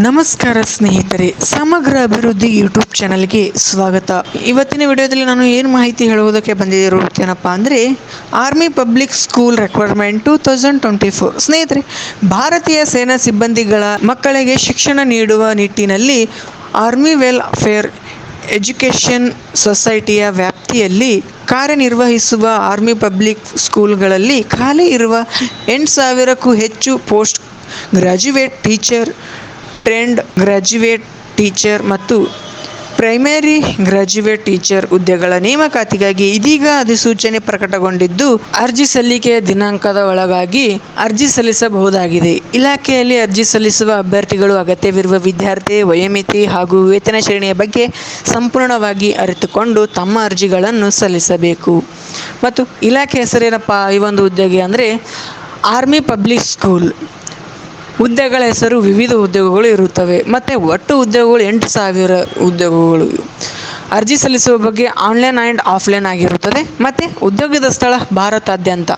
ನಮಸ್ಕಾರ ಸ್ನೇಹಿತರೆ, ಸಮಗ್ರ ಅಭಿವೃದ್ಧಿ ಯೂಟ್ಯೂಬ್ ಚಾನಲ್ಗೆ ಸ್ವಾಗತ. ಇವತ್ತಿನ ವಿಡಿಯೋದಲ್ಲಿ ನಾನು ಏನು ಮಾಹಿತಿ ಹೇಳುವುದಕ್ಕೆ ಬಂದಿರುತ್ತೇನಪ್ಪ ಅಂದರೆ army public school requirement two thousand twenty four ಸ್ನೇಹಿತರೆ, ಭಾರತೀಯ ಸೇನಾ ಸಿಬ್ಬಂದಿಗಳ ಮಕ್ಕಳಿಗೆ ಶಿಕ್ಷಣ ನೀಡುವ ನಿಟ್ಟಿನಲ್ಲಿ ಆರ್ಮಿ ವೆಲ್ಫೇರ್ ಎಜುಕೇಷನ್ ಸೊಸೈಟಿಯ ವ್ಯಾಪ್ತಿಯಲ್ಲಿ ಕಾರ್ಯನಿರ್ವಹಿಸುವ ಆರ್ಮಿ ಪಬ್ಲಿಕ್ ಸ್ಕೂಲ್ಗಳಲ್ಲಿ ಖಾಲಿ ಇರುವ ಎಂಟು ಸಾವಿರಕ್ಕೂ ಹೆಚ್ಚು post graduate teacher trained graduate teacher ಮತ್ತು ಪ್ರೈಮರಿ ಗ್ರಾಜ್ಯುವೇಟ್ ಟೀಚರ್ ಹುದ್ದೆಗಳ ನೇಮಕಾತಿಗಾಗಿ ಇದೀಗ ಅಧಿಸೂಚನೆ ಪ್ರಕಟಗೊಂಡಿದ್ದು, ಅರ್ಜಿ ಸಲ್ಲಿಕೆಯ ದಿನಾಂಕದ ಒಳಗಾಗಿ ಅರ್ಜಿ ಸಲ್ಲಿಸಬಹುದಾಗಿದೆ. ಇಲಾಖೆಯಲ್ಲಿ ಅರ್ಜಿ ಸಲ್ಲಿಸುವ ಅಭ್ಯರ್ಥಿಗಳು ಅಗತ್ಯವಿರುವ ವಿದ್ಯಾರ್ಥಿ, ವಯೋಮಿತಿ ಹಾಗೂ ವೇತನ ಶ್ರೇಣಿಯ ಬಗ್ಗೆ ಸಂಪೂರ್ಣವಾಗಿ ಅರಿತುಕೊಂಡು ತಮ್ಮ ಅರ್ಜಿಗಳನ್ನು ಸಲ್ಲಿಸಬೇಕು. ಮತ್ತು ಇಲಾಖೆ ಹೆಸರೇನಪ್ಪ ಈ ಒಂದು ಹುದ್ದೆಗೆ ಅಂದರೆ, ಆರ್ಮಿ ಪಬ್ಲಿಕ್ ಸ್ಕೂಲ್. ಹುದ್ದೆಗಳ ಹೆಸರು ವಿವಿಧ ಉದ್ಯೋಗಗಳು ಇರುತ್ತವೆ. ಮತ್ತು ಒಟ್ಟು ಉದ್ಯೋಗಗಳು ಎಂಟು ಸಾವಿರ ಉದ್ಯೋಗಗಳು. ಅರ್ಜಿ ಸಲ್ಲಿಸುವ ಬಗ್ಗೆ ಆನ್ಲೈನ್ ಆ್ಯಂಡ್ ಆಫ್ಲೈನ್ ಆಗಿರುತ್ತದೆ. ಮತ್ತು ಉದ್ಯೋಗದ ಸ್ಥಳ ಭಾರತಾದ್ಯಂತ.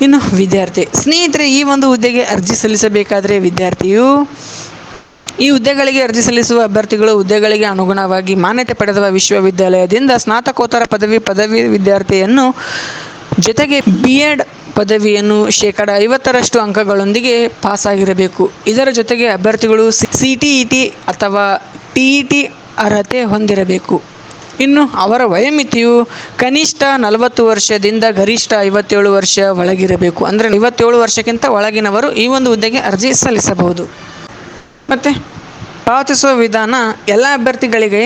ಇನ್ನು ವಿದ್ಯಾರ್ಥಿ. ಸ್ನೇಹಿತರೆ, ಈ ಒಂದು ಹುದ್ದೆಗೆ ಅರ್ಜಿ ಸಲ್ಲಿಸಬೇಕಾದರೆ ವಿದ್ಯಾರ್ಥಿಯು ಈ ಹುದ್ದೆಗಳಿಗೆ ಅರ್ಜಿ ಸಲ್ಲಿಸುವ ಅಭ್ಯರ್ಥಿಗಳು ಹುದ್ದೆಗಳಿಗೆ ಅನುಗುಣವಾಗಿ ಮಾನ್ಯತೆ ಪಡೆದ ವಿಶ್ವವಿದ್ಯಾಲಯದಿಂದ ಸ್ನಾತಕೋತ್ತರ ಪದವಿ ಪದವಿ ವಿದ್ಯಾರ್ಥಿಯನ್ನು ಜೊತೆಗೆ ಬಿ ಎಡ್ ಪದವಿಯನ್ನು ಶೇಕಡ ಐವತ್ತರಷ್ಟು ಅಂಕಗಳೊಂದಿಗೆ ಪಾಸಾಗಿರಬೇಕು. ಇದರ ಜೊತೆಗೆ ಅಭ್ಯರ್ಥಿಗಳು ಸಿ ಟಿ ಇ ಟಿ ಅಥವಾ ಟಿಇಟಿ ಟಿ ಅರ್ಹತೆ ಹೊಂದಿರಬೇಕು. ಇನ್ನು ಅವರ ವಯೋಮಿತಿಯು ಕನಿಷ್ಠ ನಲವತ್ತು ವರ್ಷದಿಂದ ಗರಿಷ್ಠ ಐವತ್ತೇಳು ವರ್ಷ ಒಳಗಿರಬೇಕು. ಅಂದರೆ ಐವತ್ತೇಳು ವರ್ಷಕ್ಕಿಂತ ಒಳಗಿನವರು ಈ ಒಂದು ಹುದ್ದೆಗೆ ಅರ್ಜಿ ಸಲ್ಲಿಸಬಹುದು. ಮತ್ತು ಪಾವತಿಸುವ ವಿಧಾನ ಎಲ್ಲ ಅಭ್ಯರ್ಥಿಗಳಿಗೆ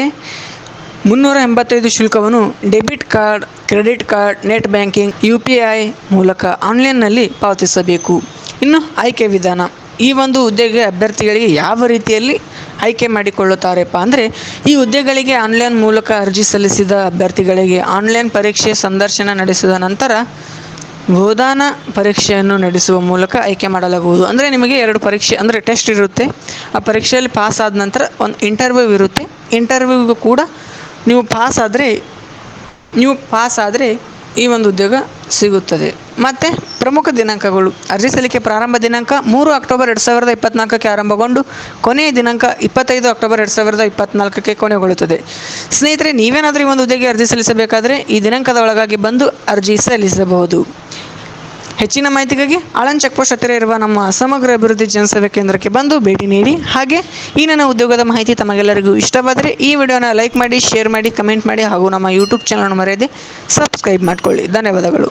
ಮುನ್ನೂರ ಎಂಬತ್ತೈದು ಶುಲ್ಕವನ್ನು debit card, credit card, net banking, U P I ಮೂಲಕ ಆನ್ಲೈನ್ನಲ್ಲಿ ಪಾವತಿಸಬೇಕು. ಇನ್ನು ಆಯ್ಕೆ ವಿಧಾನ. ಈ ಒಂದು ಹುದ್ದೆಗೆ ಅಭ್ಯರ್ಥಿಗಳಿಗೆ ಯಾವ ರೀತಿಯಲ್ಲಿ ಆಯ್ಕೆ ಮಾಡಿಕೊಳ್ಳುತ್ತಾರೆಪ್ಪ ಅಂದರೆ, ಈ ಹುದ್ದೆಗಳಿಗೆ ಆನ್ಲೈನ್ ಮೂಲಕ ಅರ್ಜಿ ಸಲ್ಲಿಸಿದ ಅಭ್ಯರ್ಥಿಗಳಿಗೆ ಆನ್ಲೈನ್ ಪರೀಕ್ಷೆ ಸಂದರ್ಶನ ನಡೆಸಿದ ನಂತರ ಬೋಧಾನ ಪರೀಕ್ಷೆಯನ್ನು ನಡೆಸುವ ಮೂಲಕ ಆಯ್ಕೆ ಮಾಡಲಾಗುವುದು. ಅಂದರೆ ನಿಮಗೆ ಎರಡು ಪರೀಕ್ಷೆ, ಅಂದರೆ ಟೆಸ್ಟ್ ಇರುತ್ತೆ. ಆ ಪರೀಕ್ಷೆಯಲ್ಲಿ ಪಾಸ್ ಆದ ನಂತರ ಒಂದು ಇಂಟರ್ವ್ಯೂ ಇರುತ್ತೆ. ಇಂಟರ್ವ್ಯೂಗೂ ಕೂಡ ನೀವು ಪಾಸ್ ಆದರೆ, ನೀವು ಪಾಸ್ ಆದರೆ ಈ ಒಂದು ಉದ್ಯೋಗ ಸಿಗುತ್ತದೆ. ಮತ್ತು ಪ್ರಮುಖ ದಿನಾಂಕಗಳು. ಅರ್ಜಿ ಸಲ್ಲಿಕೆ ಪ್ರಾರಂಭ ದಿನಾಂಕ ಮೂರು ಅಕ್ಟೋಬರ್ ಎರಡು ಸಾವಿರದ ಇಪ್ಪತ್ನಾಲ್ಕಕ್ಕೆ ಆರಂಭಗೊಂಡು, ಕೊನೆಯ ದಿನಾಂಕ ಇಪ್ಪತ್ತೈದು ಅಕ್ಟೋಬರ್ ಎರಡು ಸಾವಿರದ ಇಪ್ಪತ್ನಾಲ್ಕಕ್ಕೆ ಕೊನೆಗೊಳ್ಳುತ್ತದೆ. ಸ್ನೇಹಿತರೆ, ನೀವೇನಾದರೂ ಈ ಒಂದು ಹುದ್ದೆಗೆ ಅರ್ಜಿ ಸಲ್ಲಿಸಬೇಕಾದರೆ ಈ ದಿನಾಂಕದ ಒಳಗಾಗಿ ಬಂದು ಅರ್ಜಿ ಸಲ್ಲಿಸಬಹುದು. ಹೆಚ್ಚಿನ ಮಾಹಿತಿಗಾಗಿ ಆಳನ್ ಚೆಕ್ ಪೋಸ್ಟ್ ಹತ್ತಿರ ಇರುವ ನಮ್ಮ ಸಮಗ್ರ ಅಭಿವೃದ್ಧಿ ಜನಸೇವೆ ಕೇಂದ್ರಕ್ಕೆ ಬಂದು ಭೇಟಿ ನೀಡಿ. ಹಾಗೆ ಈ ನನ್ನ ಉದ್ಯೋಗದ ಮಾಹಿತಿ ತಮಗೆಲ್ಲರಿಗೂ ಇಷ್ಟವಾದರೆ ಈ ವಿಡಿಯೋನ ಲೈಕ್ ಮಾಡಿ, ಶೇರ್ ಮಾಡಿ, ಕಮೆಂಟ್ ಮಾಡಿ ಹಾಗೂ ನಮ್ಮ ಯೂಟ್ಯೂಬ್ ಚಾನಲ್ ಮರೆಯದೆ ಸಬ್ಸ್ಕ್ರೈಬ್ ಮಾಡಿಕೊಳ್ಳಿ. ಧನ್ಯವಾದಗಳು.